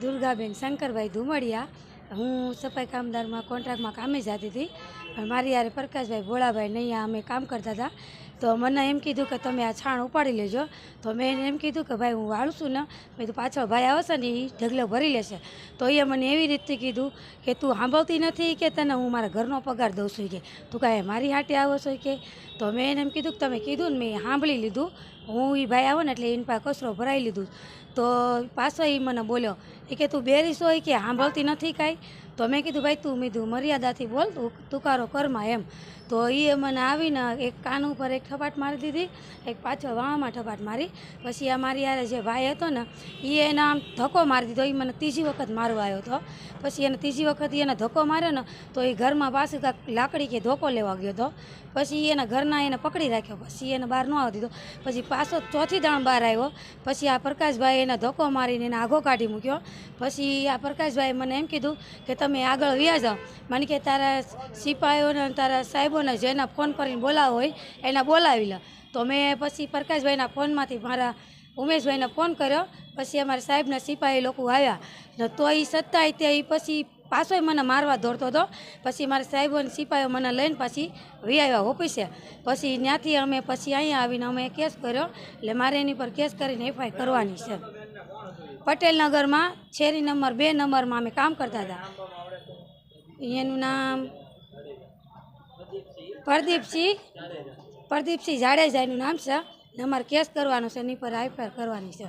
દુર્ગાબેન, શંકરભાઈ ધુમડિયા. હું સફાઈ કામદારમાં, કોન્ટ્રાક્ટમાં કામે જતી હતી. પણ મારી યારે પ્રકાશભાઈ ભોળાભાઈ નૈયા અમે કામ કરતા હતા. તો મને એમ કીધું કે તમે આ છાણ ઉપાડી લેજો. તો મેં એને એમ કીધું કે ભાઈ, હું વાળું છું ને. મેં તો પાછળ ભાઈ આવશે ને એ ઢગલો ભરી લેશે. તો એ મને એવી રીતે કીધું કે, તું સાંભળતી નથી કે તને હું મારા ઘરનો પગાર દઉં છું કે? તું કાંઈ મારી હાટે આવો છો કે? તો મેં એમ કીધું કે, તમે કીધું ને, મેં સાંભળી લીધું. હું એ ભાઈ આવો ને, એટલે એની પાસે કચરો ભરાઈ લીધું. તો પાછો એ મને બોલ્યો એ કે, તું બેરીશ હોય કે સાંભળતી નથી કાંઈ? તો મેં કીધું, ભાઈ, તું મીધું મર્યાદાથી બોલ તુકારો કરમાં એમ. તો એ મને આવીને એક કાન ઉપર એક ઠપાટ મારી દીધી, એક પાછળ વાવામાં ઠપાટ મારી. પછી આ મારી યારે જે ભાઈ હતો ને એ એને આમ ધક્કો મારી દીધો. એ મને ત્રીજી વખત મારવા આવ્યો હતો. પછી એને ત્રીજી વખત એને ધક્કો માર્યો ને, તો એ ઘરમાં પાછું કાંક લાકડી કે ધોકો લેવા ગયો હતો. પછી એના ઘરના એને પકડી રાખ્યો. પછી એને બહાર ન આવવા દીધો. પછી પાછો ચોથી દાણ બહાર આવ્યો. પછી આ પ્રકાશભાઈ એને ધક્કો મારીને એને આઘો કાઢી મૂક્યો. પછી આ પ્રકાશભાઈ મને એમ કીધું કે તમે આગળ વ્યા જાઓ. મને કે તારા સિપાહીઓને તારા સાહેબોને જેના ફોન કરીને બોલાવો હોય, એના બોલાવી લે. તો મેં પછી પ્રકાશભાઈના ફોનમાંથી મારા ઉમેશભાઈને ફોન કર્યો. પછી અમારા સાહેબના સિપાહી લોકો આવ્યા. તો એ સત્તાય તે પછી પાછોય મને મારવા દોડતો હતો. પછી મારા સાહેબો અને સિપાહીઓ મને લઈને પછી વી આવ્યા ઓફિસે. પછી ત્યાંથી અમે પછી અહીંયા આવીને અમે કેસ કર્યો. એટલે મારે એની પર કેસ કરીને એફઆઈ કરવાની છે. પટેલનગરમાં શેરી નંબર બે નંબરમાં અમે કામ કરતા હતા. એનું નામ પ્રદીપસિંહ. પ્રદીપસિંહ જાડેજા એનું નામ છે. ને અમારે કેસ કરવાનો છે એની પર એફઆઈઆર કરવાની છે.